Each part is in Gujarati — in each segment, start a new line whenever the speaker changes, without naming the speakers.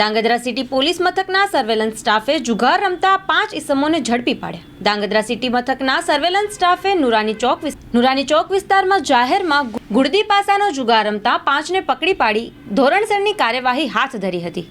ધાંગધ્રા સિટી પોલીસ મથકના સર્વેલન્સ સ્ટાફે જુગાર રમતા પાંચ ઇસમોને ઝડપી પાડ્યા. ધાંગધ્રા સિટી મથકના સર્વેલન્સ સ્ટાફે નુરાની ચોક નુરાની ચોક વિસ્તારમાં જાહેરમાં ગુડદી પાસાનો જુગાર રમતા પાંચને પકડી પાડી ધોરણસરની કાર્યવાહી હાથ ધરી હતી.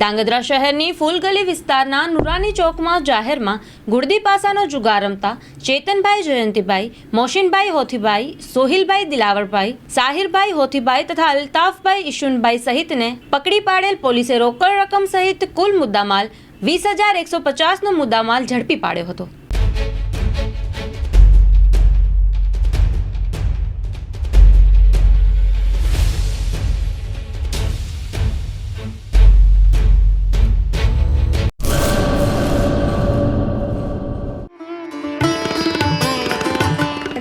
ધાંગધ્રા શહેરની ફૂલગલી વિસ્તારના નુરાની ચોકમાં જાહેરમાં ગુડદી પાસાનો જુગાર રમતા ચેતનભાઈ જયંતિભાઈ, મોશીનભાઈ હોથીભાઈ, સોહિલભાઈ દિલાવરભાઈ, સાહિરભાઈ હોથીભાઈ તથા અલ્તાફભાઈ ઈશુનભાઈ સહિતને પકડી પાડેલ પોલીસે રોકડ રકમ સહિત કુલ મુદ્દામાલ વીસ હજાર એકસો પચાસનો મુદ્દામાલ ઝડપી પાડ્યો હતો.